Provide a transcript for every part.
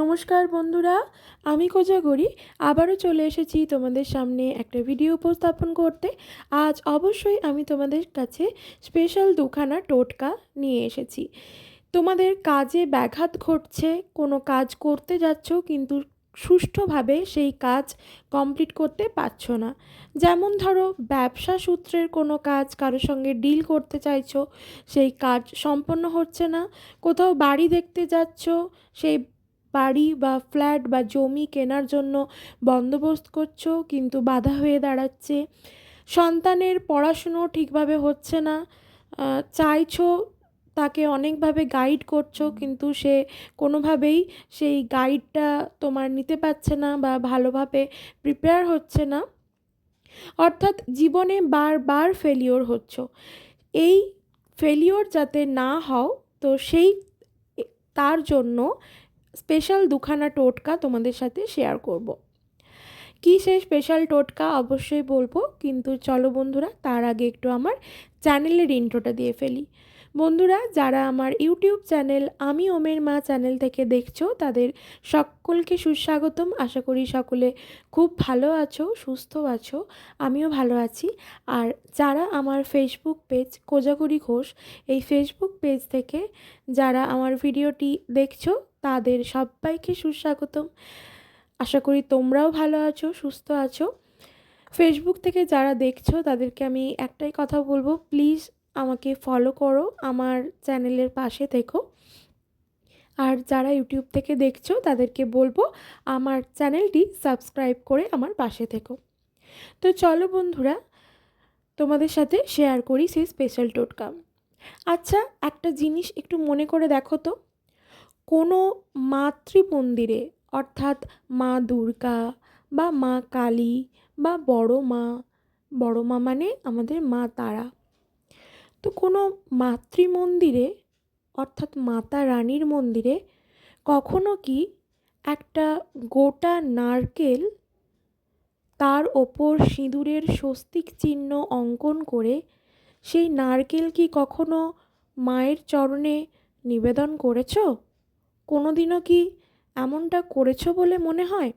নমস্কার বন্ধুরা, আমি কোজাগরি। আবারও চলে এসেছি তোমাদের সামনে একটা ভিডিও উপস্থাপন করতে। আজ অবশ্যই আমি তোমাদের কাছে স্পেশাল দুখানা টোটকা নিয়ে এসেছি। তোমাদের কাজে ব্যাঘাত ঘটছে, কোনো কাজ করতে যাচ্ছ, কিন্তু সুষ্ঠুভাবে সেই কাজ কমপ্লিট করতে পারছ না। যেমন ধরো, ব্যবসা সূত্রের কোনো কাজ কারোর সঙ্গে ডিল করতে চাইছো, সেই কাজ সম্পন্ন হচ্ছে না। কোথাও বাড়ি দেখতে যাচ্ছ, সেই বাড়ি বা ফ্ল্যাট বা জমি কেনার জন্য বন্দোবস্ত করছ, কিন্তু বাধা হয়ে দাঁড়াচ্ছে। সন্তানের পড়াশুনো ঠিকভাবে হচ্ছে না। চাইছো তাকে অনেকভাবে গাইড করছ, কিন্তু সে কোনোভাবেই সেই গাইডটা তোমার নিতে পারছে না বা ভালোভাবে প্রিপেয়ার হচ্ছে না। অর্থাৎ জীবনে বারবার ফেলিওর হচ্ছ। এই ফেলিওর যাতে না হও, তো সেই, তার জন্য স্পেশাল দুখানা টোটকা তোমাদের সাথে শেয়ার করব। কী সেই স্পেশাল টোটকা? অবশ্যই বলব, কিন্তু চলো বন্ধুরা, তার আগে একটু আমার চ্যানেলের ইন্ট্রোটা দিয়ে ফেলি। বন্ধুরা, যারা আমার ইউটিউব চ্যানেল আমি ওমের মা চ্যানেল থেকে দেখছ, তাদের সকলকে সুস্বাগতম। আশা করি সকলে খুব ভালো আছো, সুস্থ আছো, আমিও ভালো আছি। আর যারা আমার ফেসবুক পেজ কোজাগরি ঘোষ, এই ফেসবুক পেজ থেকে যারা আমার ভিডিওটি দেখছ তাদের সবাইকে সুস্বাগতম। আশা করি তোমরাও ভালো আছো, সুস্থ আছো। ফেসবুক থেকে যারা দেখছ, তাদেরকে আমি একটাই কথা বলব প্লিজ আমাকে ফলো করো আমার চ্যানেলের পাশে থেকো। আর যারা ইউটিউব থেকে দেখছ, তাদেরকে বলব আমার চ্যানেলটি সাবস্ক্রাইব করে আমার পাশে থেকো। তো চলো বন্ধুরা, তোমাদের সাথে শেয়ার করি সেই স্পেশাল টোটকা আচ্ছা একটা জিনিস একটু মনে করে দেখো তো। কোনো মাতৃমন্দিরে, অর্থাৎ মা দুর্গা বা মা কালী বা বড় মা বড় মা মানে আমাদের মা তারা। তো কোনো মাতৃমন্দিরে, অর্থাৎ মাতা রানীর মন্দিরে কখনো কি একটা গোটা নারকেল তার ওপর সিঁদুরের স্বস্তিক চিহ্ন অঙ্কন করে সেই নারকেল কি কখনো মায়ের চরণে নিবেদন করেছ? কোনো দিনও কি এমনটা করেছ বলে মনে হয়?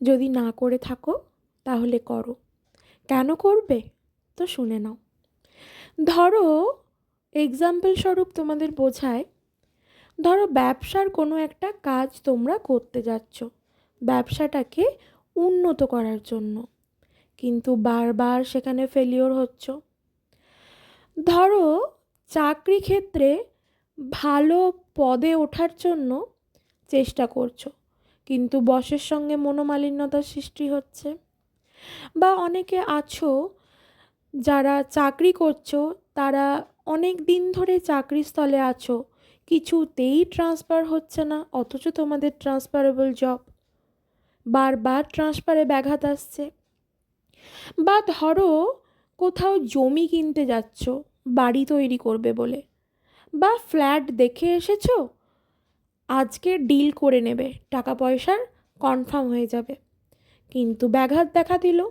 যদি না করে থাকো, তাহলে করো। কেন করবে? তো শুনে নাও। ধরো এক্সাম্পল স্বরূপ তোমাদের বোঝায়, ধরো ব্যবসার কোনো একটা কাজ তোমরা করতে যাচ্ছ, ব্যবসাটাকে উন্নত করার জন্য, কিন্তু বারবার সেখানে ফেলিওর হচ্ছ। ধরো, চাকরি ক্ষেত্রে ভালো পদে ওঠার জন্য চেষ্টা করছ। কিন্তু বসের সঙ্গে মনোমালিন্যতার সৃষ্টি হচ্ছে। বা অনেকে আছো, যারা চাকরি করছ, তারা অনেক দিন ধরে চাকরিস্থলে আছো। কিছুতেই ট্রান্সফার হচ্ছে না, অথচ তোমাদের ট্রান্সফারেবল জব বারবার ট্রান্সফারে ব্যাঘাত আসছে। বা ধরো, কোথাও জমি কিনতে যাচ্ছ, বাড়ি তৈরি করবে বলে। বা ফ্ল্যাট দেখে এসেছ? আজকে ডিল করে নেবে। টাকা পয়সার কনফার্ম হয়ে যাবে। কিন্তু ব্যাঘাত দেখা দিল।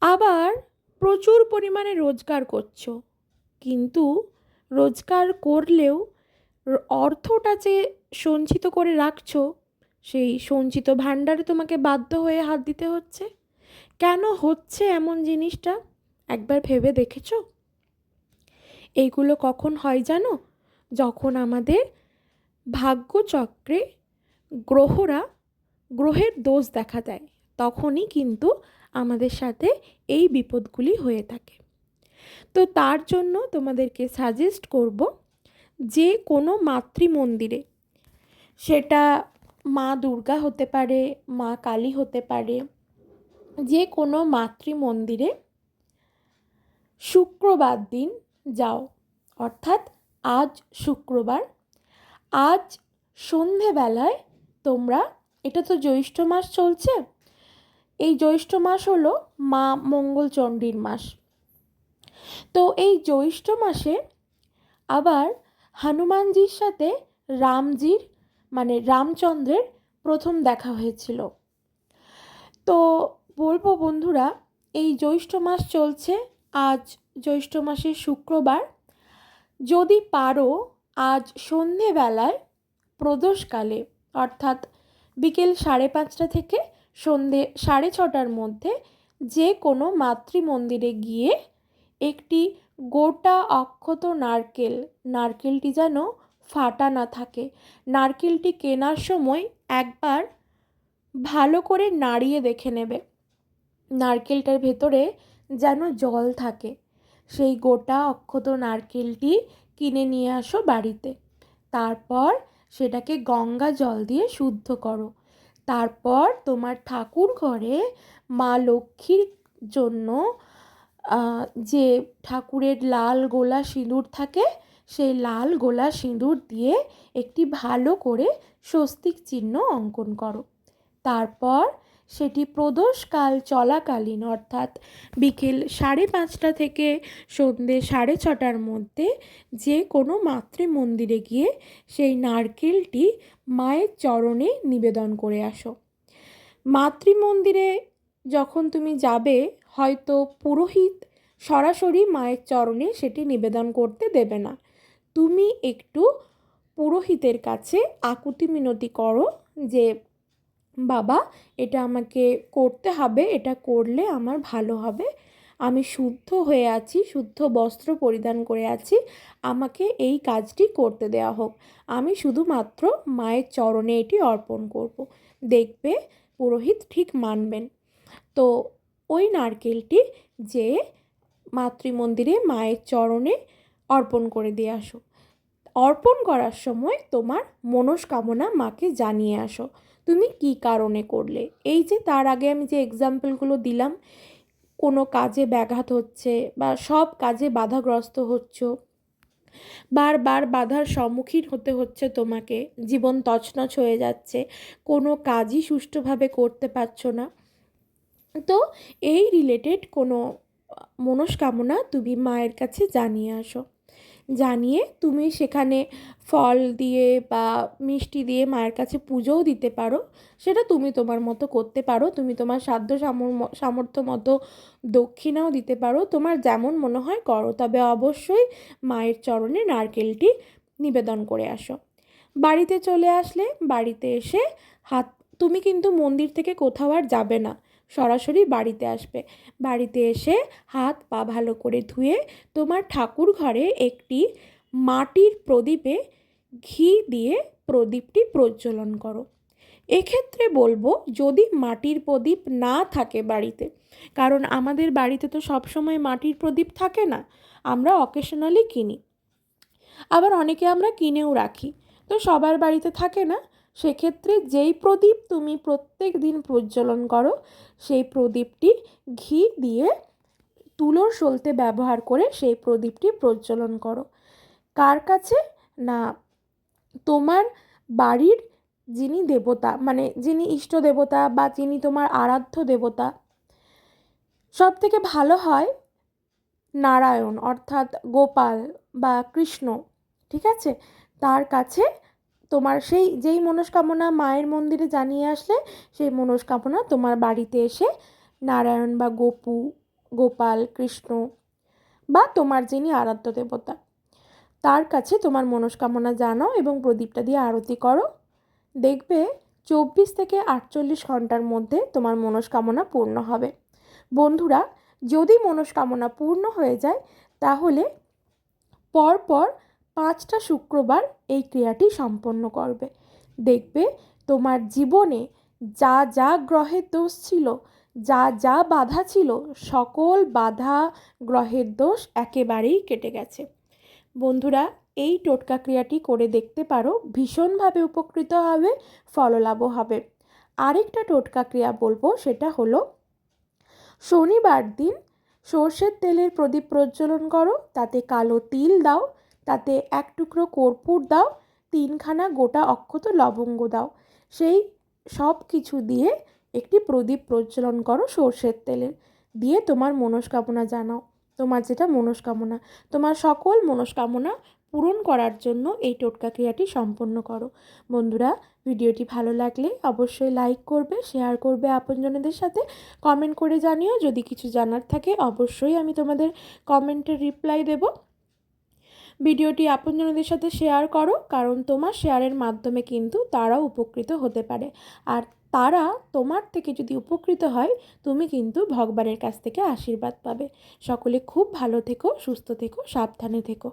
আবার প্রচুর পরিমাণে রোজগার করছ। কিন্তু রোজগার করলেও অর্থটা যে সঞ্চিত করে রাখছো, সেই সঞ্চিত ভাণ্ডারে তোমাকে বাধ্য হয়ে হাত দিতে হচ্ছে। কেন হচ্ছে এমন জিনিসটা? একবার ভেবে দেখেছ? এইগুলো কখন হয় জানো? যখন আমাদের ভাগ্যচক্রে গ্রহরা গ্রহের দোষ দেখা দেয়, তখনই কিন্তু আমাদের সাথে এই বিপদগুলি হয়ে থাকে। তো তার জন্য তোমাদেরকে সাজেস্ট করব যে কোনো মাতৃমন্দিরে, সেটা মা দুর্গা হতে পারে, মা কালী হতে পারে, যে কোনো মাতৃমন্দিরে শুক্রবার দিন যাও। অর্থাৎ আজ শুক্রবার। আজ সন্ধেবেলায় তোমরা, এটা তো জ্যৈষ্ঠ মাস চলছে, এই জ্যৈষ্ঠ মাস হলো মা মঙ্গলচণ্ডীর মাস। তো এই জ্যৈষ্ঠ মাসে আবার হনুমানজির সাথে রামজির মানে রামচন্দ্রের প্রথম দেখা হয়েছিল। তো বলব বন্ধুরা, এই জ্যৈষ্ঠ মাস চলছে আজ জ্যৈষ্ঠ মাসের শুক্রবার। যদি পারো, আজ সন্ধেবেলায় প্রদোষকালে, অর্থাৎ বিকেল সাড়ে পাঁচটা থেকে সন্ধে সাড়ে ছটার মধ্যে যে কোনো মাতৃ মন্দিরে গিয়ে একটি গোটা অক্ষত নারকেল, নারকেলটি যেন ফাটা না থাকে, নারকেলটি কেনার সময় একবার ভালো করে নাড়িয়ে দেখে নেবে। নারকেলটার ভেতরে যেন জল থাকে। সেই গোটা অক্ষত নারকেলটি কিনে নিয়ে আসো বাড়িতে। তারপর সেটাকে গঙ্গা জল দিয়ে শুদ্ধ করো। তারপর তোমার ঠাকুর ঘরে মা লক্ষ্মীর জন্য যে ঠাকুরের লাল গোলা সিঁদুর থাকে, সেই লাল গোলা সিঁদুর দিয়ে একটি ভালো করে স্বস্তিক চিহ্ন অঙ্কন করো। তারপর সেটি প্রদোষকাল চলাকালীন, অর্থাৎ বিকেল সাড়ে পাঁচটা থেকে সন্ধ্যে সাড়ে ছটার মধ্যে যে কোনো মাতৃ মন্দিরে গিয়ে সেই নারকেলটি মায়ের চরণে নিবেদন করে আসো। মাতৃ মন্দিরে যখন তুমি যাবে, হয়তো পুরোহিত সরাসরি মায়ের চরণে সেটি নিবেদন করতে দেবে না। তুমি একটু পুরোহিতের কাছে আকুতি মিনতি করো যে বাবা, এটা আমাকে করতে হবে, এটা করলে আমার ভালো হবে। আমি শুদ্ধ হয়ে আছি, শুদ্ধ বস্ত্র পরিধান করে আছি, আমাকে এই কাজটি করতে দেওয়া হোক। আমি শুধুমাত্র মায়ের চরণে এটি অর্পণ করব। দেখবে, পুরোহিত ঠিক মানবেন। তো ওই নারকেলটি যে মাতৃমন্দিরে মায়ের চরণে অর্পণ করে দিয়ে আসো। অর্পণ করার সময় তোমার মনস্কামনা মাকে জানিয়ে আসো। তুমি কি কারণে করলে? এই যে তার আগে আমি যে এক্সাম্পলগুলো দিলাম, কোনো কাজে ব্যাঘাত হচ্ছে বা সব কাজে বাধাগ্রস্ত হচ্ছ, বারবার বাধার সম্মুখীন হতে হচ্ছে তোমাকে, জীবন তছনছ হয়ে যাচ্ছে, কোনো কাজই সুষ্ঠুভাবে করতে পারছ না। তো এই রিলেটেড কোনো মনস্কামনা তুমি মায়ের কাছে জানিয়ে আসো। জানিয়ে তুমি সেখানে ফল দিয়ে বা মিষ্টি দিয়ে মায়ের কাছে পুজোও দিতে পারো। সেটা তুমি তোমার মতো করতে পারো। তুমি তোমার সাধ্য সামর্থ্য মতো দক্ষিণাও দিতে পারো। তোমার যেমন মনে হয় করো। তবে অবশ্যই মায়ের চরণে নারকেলটি নিবেদন করে আসো। বাড়িতে চলে আসলে বাড়িতে এসে হাত, তুমি কিন্তু মন্দির থেকে কোথাও আর যাবে না। সরাসরি বাড়িতে আসবে। বাড়িতে এসে হাত পা ভালো করে ধুয়ে তোমার ঠাকুর ঘরে একটি মাটির প্রদীপে ঘি দিয়ে প্রদীপটি প্রজ্বলন করো। এক্ষেত্রে বলব, যদি মাটির প্রদীপ না থাকে বাড়িতে, কারণ আমাদের বাড়িতে তো সবসময় মাটির প্রদীপ থাকে না, আমরা অকেশনালি কিনি। আবার অনেকে আমরা কিনেও রাখি। তো সবার বাড়িতে থাকে না সেক্ষেত্রে যেই প্রদীপ তুমি প্রত্যেক দিন প্রজ্বলন করো, সেই প্রদীপটি ঘি দিয়ে তুলোর সলতে ব্যবহার করে সেই প্রদীপটি প্রজ্বলন করো। কার কাছে? না, তোমার বাড়ির যিনি দেবতা মানে যিনি ইষ্ট দেবতা বা যিনি তোমার আরাধ্য দেবতা সব থেকে ভালো হয় নারায়ণ, অর্থাৎ গোপাল বা কৃষ্ণ, ঠিক আছে? তার কাছে তোমার সেই, যেই মনস্কামনা মায়ের মন্দিরে জানিয়ে আসলে, সেই মনস্কামনা তোমার বাড়িতে এসে নারায়ণ বা গোপু, গোপাল, কৃষ্ণ বা তোমার যিনি আরাধ্য দেবতা, তার কাছে তোমার মনস্কামনা জানাও এবং প্রদীপটা দিয়ে আরতি করো। দেখবে চব্বিশ থেকে আটচল্লিশ ঘণ্টার মধ্যে তোমার মনস্কামনা পূর্ণ হবে। বন্ধুরা, যদি মনস্কামনা পূর্ণ হয়ে যায়, তাহলে পরপর পাঁচটা শুক্রবার এই ক্রিয়াটি সম্পন্ন করবে। দেখবে, তোমার জীবনে যা যা গ্রহের দোষ ছিল, যা যা বাধা ছিল, সকল বাধা গ্রহের দোষ একেবারেই কেটে গেছে। বন্ধুরা, এই টোটকা ক্রিয়াটি করে দেখতে পারো, ভীষণভাবে উপকৃত হবে ফললাভও হবে। আরেকটা টোটকা ক্রিয়া বলব, সেটা হলো, শনিবার দিন সর্ষের তেলের প্রদীপ প্রজ্বলন করো, তাতে কালো তিল দাও তাতে এক টুকরো কর্পূর দাও, তিনখানা গোটা অক্ষত লবঙ্গ দাও। সেই সব কিছু দিয়ে একটি প্রদীপ প্রজ্বলন করো সর্ষের তেলের দিয়ে তোমার মনস্কামনা জানাও। তোমার যেটা মনস্কামনা, তোমার সকল মনস্কামনা পূরণ করার জন্য এই টোটকা ক্রিয়াটি সম্পন্ন করো। বন্ধুরা, ভিডিওটি ভালো লাগলে অবশ্যই লাইক করবে, শেয়ার করবে আপনজনদের সাথে। কমেন্ট করে জানিও, যদি কিছু জানার থাকে অবশ্যই আমি তোমাদের কমেন্টের রিপ্লাই দেব। ভিডিওটি আপনজনদের সাথে শেয়ার করো, কারণ তোমার শেয়ারের মাধ্যমে কিন্তু তারাও উপকৃত হতে পারে। আর তারা তোমার থেকে যদি উপকৃত হয়, তুমি কিন্তু ভগবানের কাছ থেকে আশীর্বাদ পাবে। সকলে খুব ভালো থেকো, সুস্থ থেকো, সাবধানে থেকো।